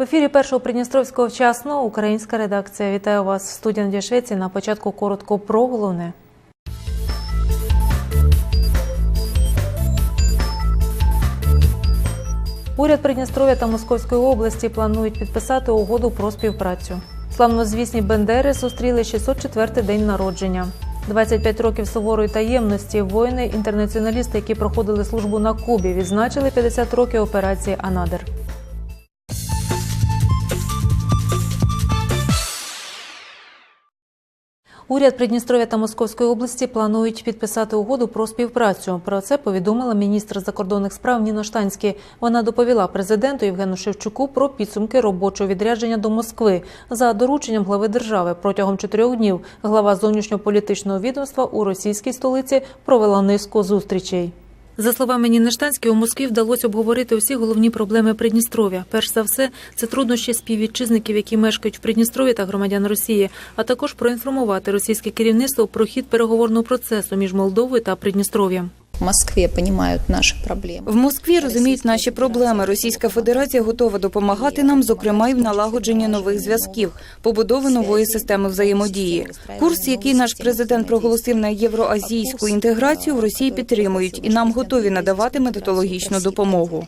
В ефірі першого Придністровського вчасно українська редакція. Вітаю вас в студії Надія Швеції. На початку коротко про головне. Уряд Придністров'я та Московської області планують підписати угоду про співпрацю. Славнозвісні Бендери зустріли 604-й день народження. 25 років суворої таємності воїни-інтернаціоналісти, які проходили службу на Кубі, відзначили 50 років операції Анадир. Уряд Придністров'я та Московської області планують підписати угоду про співпрацю. Про це повідомила міністр закордонних справ Ніна Штанський. Вона доповіла президенту Євгену Шевчуку про підсумки робочого відрядження до Москви за дорученням глави держави. Протягом чотирьох днів глава зовнішньополітичного відомства у російській столиці провела низку зустрічей. За словами Ніништанські, у Москві вдалося обговорити усі головні проблеми Придністров'я. Перш за все, це труднощі співвітчизників, які мешкають в Придністров'ї та громадян Росії, а також проінформувати російське керівництво про хід переговорного процесу між Молдовою та Придністров'ям. В Москве наші наши проблемы. В Москві розуміють наші проблеми. Російська Федерація готова допомагати нам, зокрема й в налагодженні нових зв'язків, побудови нової системи взаємодії. Курс, який наш президент проголосив на євроазійську інтеграцію, в Росії підтримують і нам готові надавати методологічну допомогу.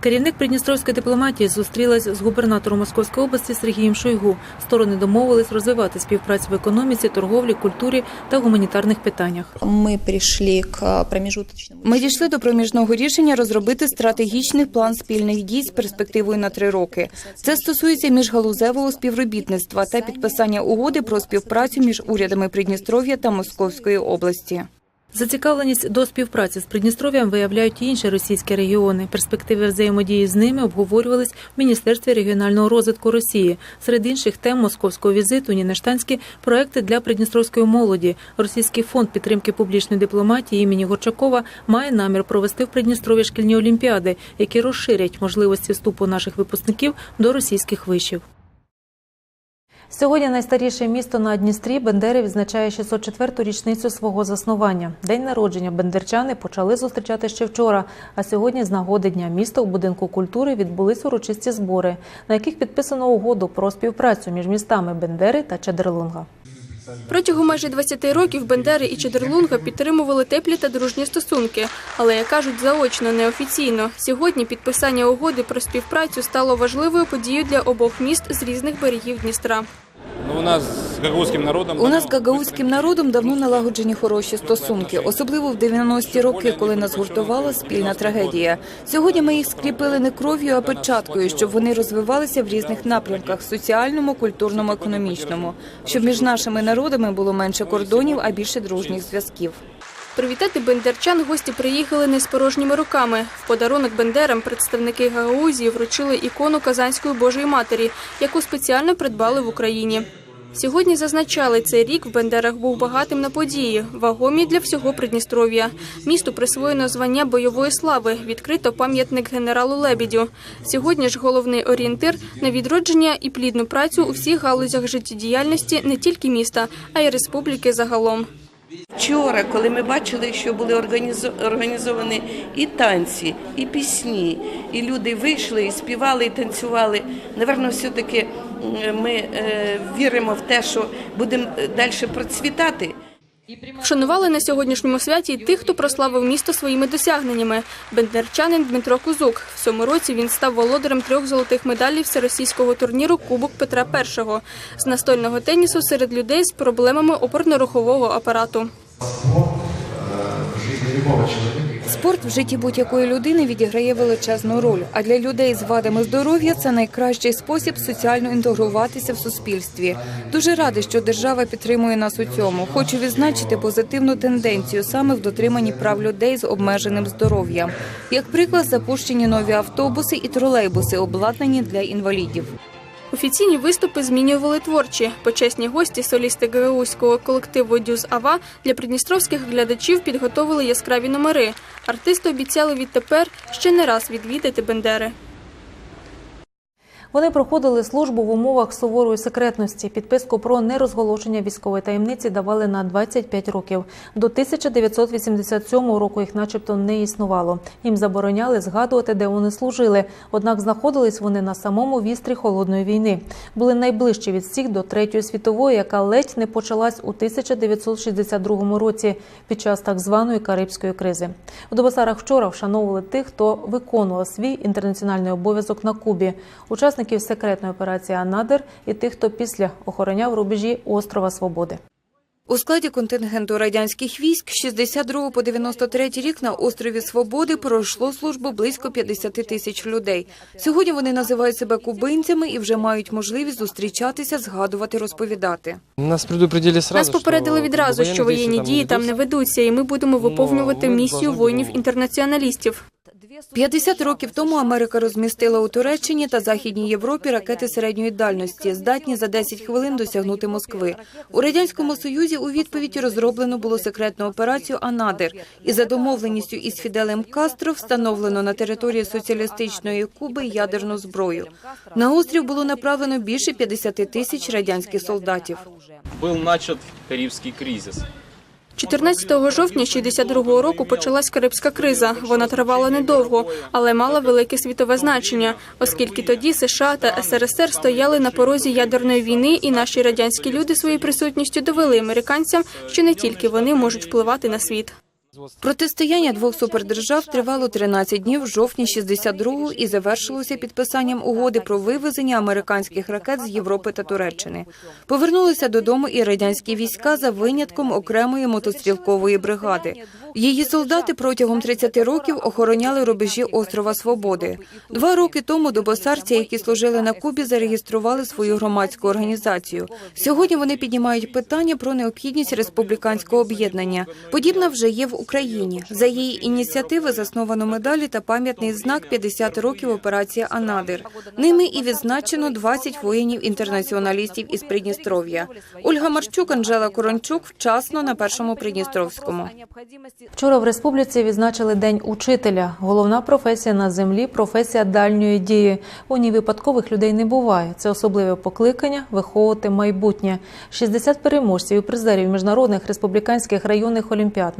Керівник придністровської дипломатії зустрілась з губернатором Московської області Сергієм Шойгу. Сторони домовились розвивати співпрацю в економіці, торговлі, культурі та гуманітарних питаннях. Мы пришли к промежуточному. Ми дійшли до проміжного рішення розробити стратегічний план спільних дій з перспективою на три роки. Це стосується міжгалузевого співробітництва та підписання угоди про співпрацю між урядами Придністров'я та Московської області. Зацікавленість до співпраці з Придністров'ям виявляють інші російські регіони. Перспективи взаємодії з ними обговорювались в Міністерстві регіонального розвитку Росії. Серед інших тем московського візиту Ніни Штанські – проекти для придністровської молоді. Російський фонд підтримки публічної дипломатії імені Горчакова має намір провести в Придністров'ї шкільні олімпіади, які розширять можливості вступу наших випускників до російських вишів. Сьогодні найстаріше місто на Дністрі Бендери відзначає 604-ту річницю свого заснування. День народження бендерчани почали зустрічати ще вчора. А сьогодні, з нагоди дня міста у будинку культури відбулись урочисті збори, на яких підписано угоду про співпрацю між містами Бендери та Чадерлунга. Протягом майже 20 років Бендери і Чедерлунга підтримували теплі та дружні стосунки, але як кажуть заочно, неофіційно. Сьогодні підписання угоди про співпрацю стало важливою подією для обох міст з різних берегів Дністра. Ну, у нас з гагаузьким народом У нас з гагаузьким народом давно налагоджені хороші стосунки, особливо в 90-ті роки, коли нас гуртувала спільна трагедія. Сьогодні ми їх скріпили не кров'ю, а печаткою, щоб вони розвивалися в різних напрямках соціальному, культурному, економічному, щоб між нашими народами було менше кордонів, а більше дружніх зв'язків. Привітати бендерчан гості приїхали не з порожніми руками. В подарунок бендерам представники Гагаузії вручили ікону Казанської Божої Матері, яку спеціально придбали в Україні. Сьогодні зазначали, цей рік в Бендерах був багатим на події, вагомі для всього Придністров'я. Місту присвоєно звання бойової слави, відкрито пам'ятник генералу Лебідю. Сьогодні ж головний орієнтир на відродження і плідну працю у всіх галузях життєдіяльності не тільки міста, а й республіки загалом. Вчора, коли ми бачили, що були організо- організовані і танці, і пісні, і люди вийшли, і співали, і танцювали. Наверно, все-таки м, ми е, віримо в те, що будемо далі процвітати. Вшанували на сьогоднішньому святі й тих, хто прославив місто своїми досягненнями. Бендерчанин Дмитро Кузук. В цьому році він став володарем трьох золотих медалей всеросійського турніру Кубок Петра І з настольного тенісу серед людей з проблемами опорно-рухового апарату. Спорт в житті будь-якої людини відіграє величезну роль. А для людей з вадами здоров'я це найкращий спосіб соціально інтегруватися в суспільстві. Дуже радий, що держава підтримує нас у цьому. Хочу відзначити позитивну тенденцію саме в дотриманні прав людей з обмеженим здоров'ям. Як приклад, запущені нові автобуси і тролейбуси, обладнані для інвалідів. Офіційні виступи змінювали творчі. Почесні гості, солісти гагаузького колективу Дюз Ава для придністровських глядачів підготовили яскраві номери. Артисти обіцяли відтепер ще не раз відвідати Бендери. Вони проходили службу в умовах суворої секретності. Підписку про нерозголошення військової таємниці давали на 25 років. До 1987 року їх, начебто, не існувало. Їм забороняли згадувати, де вони служили. Однак знаходились вони на самому вістрі холодної війни. Були найближчі від всіх до третьої світової, яка ледь не почалась у 1962 році під час так званої карибської кризи. У Добосарах вчора вшановували тих, хто виконував свій інтернаціональний обов'язок на Кубі, учасників секретної операції Анадир і тих, хто після охороняв рубежі острова Свободи. У складі контингенту радянських військ з 62 по 93 рік на острові Свободи пройшло службу близько 50 тисяч людей. Сьогодні вони називають себе кубинцями і вже мають можливість зустрічатися, згадувати, розповідати. Нас предупредили сразу, Нас попередили відразу, що воєнні дії там не ведуться, і ми будемо виповнювати місію воїнів-інтернаціоналістів. 50 років тому Америка розмістила у Туреччині та Західній Європі ракети середньої дальності, здатні за 10 хвилин досягнути Москви. У радянському союзі у відповідь розроблено було секретну операцію Анадир, і за домовленістю із Фіделем Кастро встановлено на території соціалістичної Куби ядерну зброю. На острів було направлено більше 50 тисяч радянських солдатів. был начат Карибский кризис. 14 жовтня 62 року почалась Карибська криза. Вона тривала недовго, але мала велике світове значення, оскільки тоді США та СРСР стояли на порозі ядерної війни, і наші радянські люди своєю присутністю довели американцям, що не тільки вони можуть впливати на світ. Протистояння двох супердержав тривало 13 днів в жовтні 62-го і завершилося підписанням угоди про вивезення американських ракет з Європи та Туреччини. Повернулися додому і радянські війська за винятком окремої мотострілкової бригади. Її солдати протягом 30 років охороняли рубежі острова Свободи. Два роки тому добосарці, які служили на Кубі, зареєстрували свою громадську організацію. Сьогодні вони піднімають питання про необхідність республіканського об'єднання. Подібна вже є в Україні. За її ініціативи засновано медалі та пам'ятний знак 50 років операції Анадир. Ними і відзначено 20 воїнів-інтернаціоналістів із Придністров'я. Ольга Марчук, Анжела Корончук вчасно на першому Придністровському. Вчора в республіці відзначили День учителя. Головна професія на землі професія дальньої дії. У ній випадкових людей не буває. Це особливе покликання виховувати майбутнє. 60 переможців і призерів міжнародних республіканських районних олімпіад,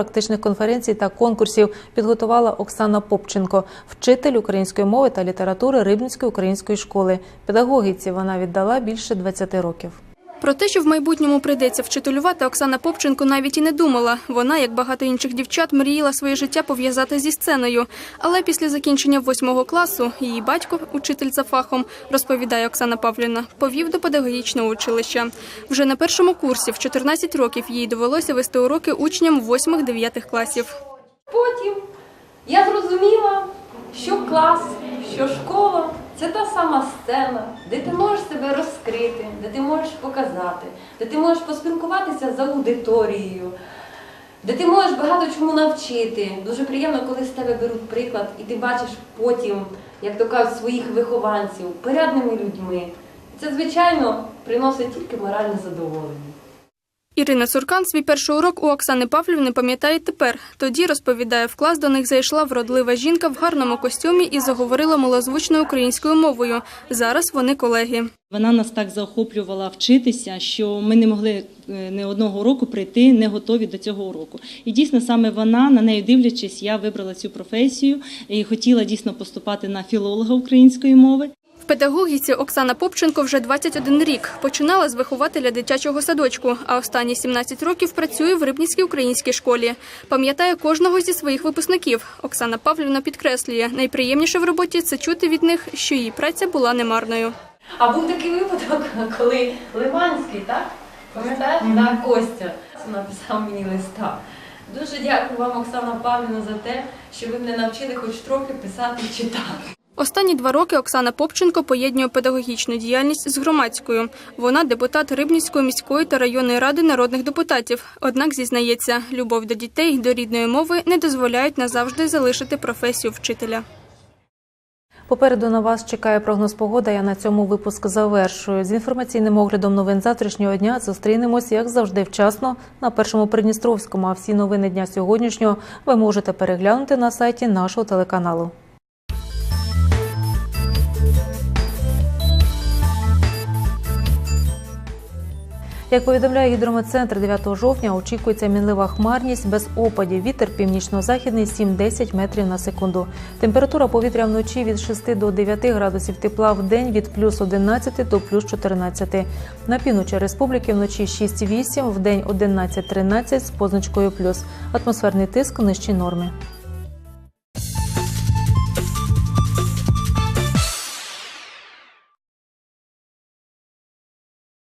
науково-практичних конференцій та конкурсів підготувала Оксана Попченко, вчитель української мови та літератури Рибницької української школи. Педагогіці вона віддала більше 20 років. Про те, що в майбутньому прийдеться вчителювати, Оксана Попченко навіть і не думала. Вона, як багато інших дівчат, мріяла своє життя пов'язати зі сценою. Але після закінчення восьмого класу її батько, учитель за фахом, розповідає Оксана Павлівна, повів до педагогічного училища. Вже на першому курсі в 14 років їй довелося вести уроки учням 8-9 класів. Потім я зрозуміла, що клас, що школа це та сама сцена, де ти можеш себе розкрити, де ти можеш показати, де ти можеш поспілкуватися з аудиторією, де ти можеш багато чому навчити. Дуже приємно, коли з тебе беруть приклад, і ти бачиш потім, як то кажуть, своїх вихованців порядними людьми. Це, звичайно, приносить тільки моральне задоволення. Ірина Цуркан свій перший урок у Оксани Павлівни пам'ятає тепер. Тоді, розповідає, в клас до них зайшла вродлива жінка в гарному костюмі і заговорила малозвучною українською мовою. Зараз вони колеги. Вона нас так заохоплювала вчитися, що ми не могли е, не одного року прийти не готові до цього уроку. І дійсно саме вона, на неї дивлячись, я вибрала цю професію і хотіла дійсно поступати на філолога української мови. Педагогіці Оксана Попченко вже 21 рік. Починала з вихователя дитячого садочку, а останні 17 років працює в Рибницькій українській школі. Пам'ятає кожного зі своїх випускників. Оксана Павлівна підкреслює, найприємніше в роботі це чути від них, що її праця була немарною. А був такий випадок, коли Лиманський, так? Пам'ятаєш? Так, Костя написав мені листа. Дуже дякую вам, Оксана Павлівна, за те, що ви мене навчили хоч трохи писати і читати. Останні два роки Оксана Попченко поєднує педагогічну діяльність з громадською. Вона депутат Рибницької міської та районної ради народних депутатів. Однак зізнається, любов до дітей, до рідної мови не дозволяють назавжди залишити професію вчителя. Попереду на вас чекає прогноз погоди. Я на цьому випуск завершую. З інформаційним оглядом новин завтрашнього дня зустрінемось, як завжди, вчасно на першому Придністровському. А всі новини дня сьогоднішнього ви можете переглянути на сайті нашого телеканалу. Як повідомляє гідрометцентр, 9 жовтня очікується мінлива хмарність без опадів. Вітер північно-західний 7-10 метрів на секунду. Температура повітря вночі від 6 до 9 градусів тепла в день від плюс 11 до плюс 14. На півночі республіки вночі 6-8, в день 11-13 з позначкою плюс. Атмосферний тиск нижчі норми.